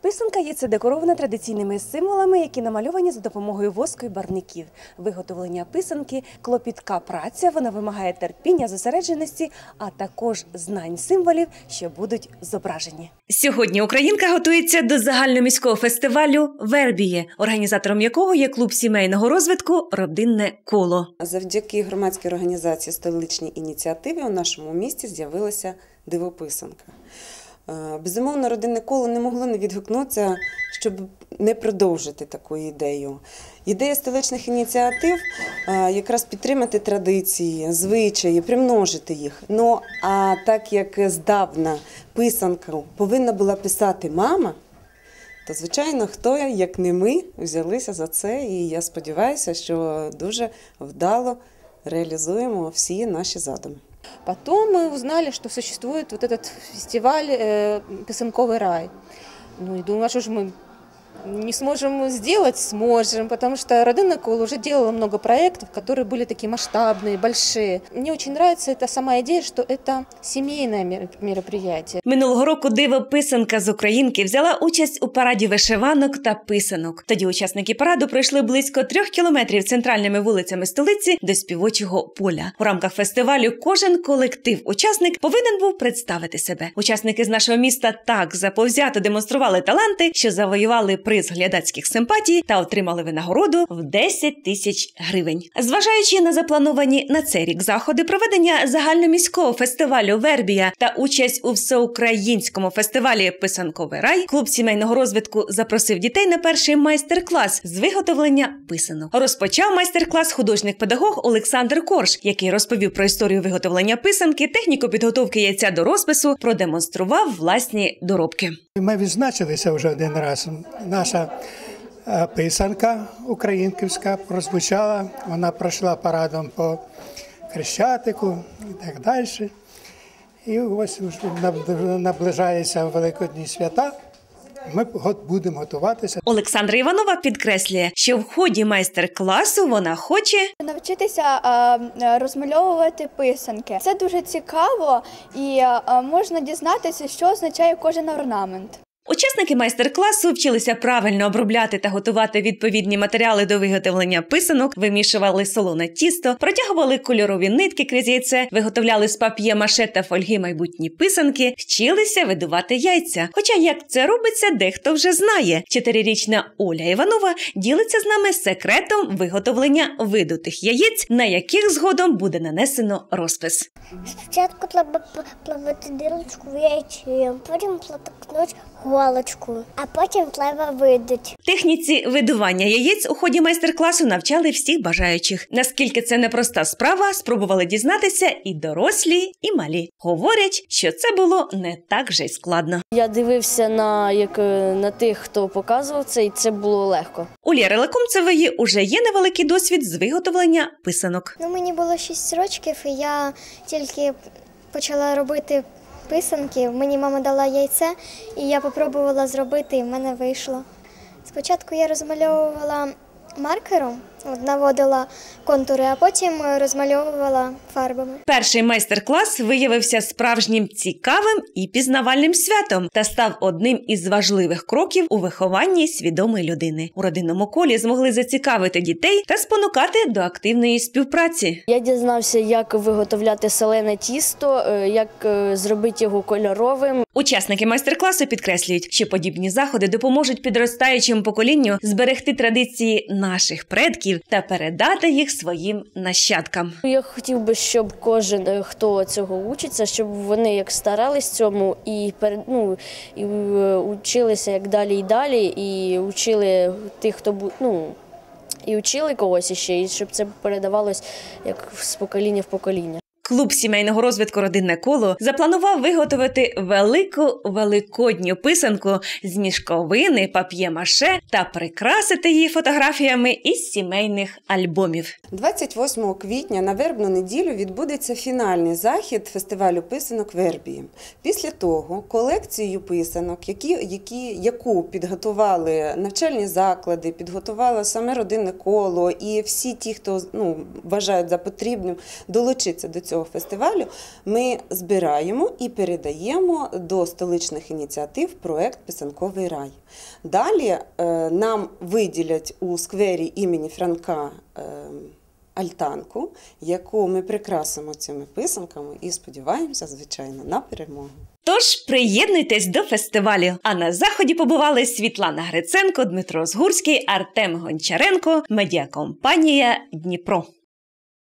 Писанка є це декорована традиційними символами, які намальовані за допомогою воску і барвників. Виготовлення писанки клопітка праця. Вона вимагає терпіння, зосередженості, а також знань символів, що будуть зображені. Сьогодні Українка готується до загальноміського фестивалю Вербіє, організатором якого є клуб сімейного розвитку Родинне коло. Завдяки громадській організації столичній ініціативі у нашому місті з'явилася дивописанка. Е, Безумовно, родинне коло не могло не відгукнутися, щоб не продовжити таку ідею. Ідея столичних ініціатив е, якраз підтримати традиції, звичаї, примножити їх. Ну а так як здавна писанку повинна була писати мама, то звичайно, хто як не ми взялися за це, і я сподіваюся, що дуже вдало реалізуємо всі наші задуми. Потом мы узнали, что существует вот этот фестиваль э, «Писанковый рай». Ну и думаю, а что же мы не сможем сделать? Сможем, потому что Родина Кол уже делала много проектов, которые были такие масштабные, большие. Мне очень нравится эта сама идея, что это семейное мер- мероприятие. Минулого року диво писанка з Українки взяла участь у параді вишиванок та писанок. Тоді учасники параду пройшли близько трьох кілометрів центральними вулицями столиці до співочого поля. У рамках фестивалю кожен колектив-учасник повинен був представити себе. Учасники з нашого міста так заповзято демонстрували таланти, що завоювали приз глядацьких симпатій та отримали винагороду в 10 тисяч гривень. Зважаючи на заплановані на цей рік заходи проведення загальноміського фестивалю Вербія та участь у всеукраїнському фестивалі Писанковий рай, клуб сімейного розвитку запросив дітей на перший майстер-клас з виготовлення писанок. Розпочав майстер-клас художник-педагог Олександр Корж, який розповів про історію виготовлення писанки, техніку підготовки яйця до розпису, продемонстрував власні доробки. Ми відзначилися вже один раз. Наша е, писанка українківська прозвучала, вона пройшла парадом по Хрещатику і так далі. І ось вже наб- наближаються великодні свята. Ми будемо готуватися. Олександра Іванова підкреслює, що в ході майстер-класу вона хоче Навчитися розмальовувати писанки. Це дуже цікаво і можна дізнатися, що означає кожен орнамент. Учасники майстер-класу вчилися правильно обробляти та готувати відповідні матеріали до виготовлення писанок, вимішували солоне тісто, протягували кольорові нитки крізь яйце, виготовляли з пап'є-маше та фольги майбутні писанки, вчилися видувати яйця. Хоча як це робиться, дехто вже знає. Чотирирічна Оля Іванова ділиться з нами секретом виготовлення видутих яєць, на яких згодом буде нанесено розпис. Спочатку треба п- плавити дирочку в яйці, потім протокнути голочку, а потім треба видати. Техніці видування яєць у ході майстер-класу навчали всіх бажаючих. Наскільки це непроста справа, спробували дізнатися і дорослі, і малі. Говорять, що це було не так же й складно. Я дивився на як е, на тих, хто показував це, і це було легко. У Лєри Лекомцевої уже є невеликий досвід з виготовлення писанок. Ну, мені було 6 років, і я тільки почала робити писанки. Мені мама дала яйце, і я спробувала зробити, і в мене вийшло. Спочатку я розмальовувала маркером, наводила контури, а потім розмальовувала фарбами. Перший майстер-клас виявився справжнім цікавим і пізнавальним святом та став одним із важливих кроків у вихованні свідомої людини. У родинному колі змогли зацікавити дітей та спонукати до активної співпраці. Я дізнався, як виготовляти солене тісто, е, як е, зробити його кольоровим. Учасники майстер-класу підкреслюють, що подібні заходи допоможуть підростаючому поколінню зберегти традиції наших предків та передати їх своїм нащадкам. Я хотів би, щоб кожен, е, хто цього учиться, щоб вони як старались цьому і ну, і е, училися як далі і далі, і учили тих, хто ну, і учили когось іще, і щоб це передавалось як з покоління в покоління. Клуб сімейного розвитку Родинне коло запланував виготовити велику великодню писанку з мішковини, пап'є-маше та прикрасити її фотографіями із сімейних альбомів. 28 квітня на вербну неділю відбудеться фінальний захід фестивалю писанок Вербії. Після того колекцію писанок, які, які, яку підготували навчальні заклади, підготувало саме родинне коло і всі ті, хто ну, вважають за потрібним долучитися до цього цього фестивалю ми збираємо і передаємо до столичних ініціатив проект Писанковий рай. Далі е, нам виділять у сквері імені Франка. е, Альтанку, яку ми прикрасимо цими писанками і сподіваємося, звичайно, на перемогу. Тож приєднуйтесь до фестивалю. А на заході побували Світлана Гриценко, Дмитро Згурський, Артем Гончаренко, медіакомпанія Дніпро.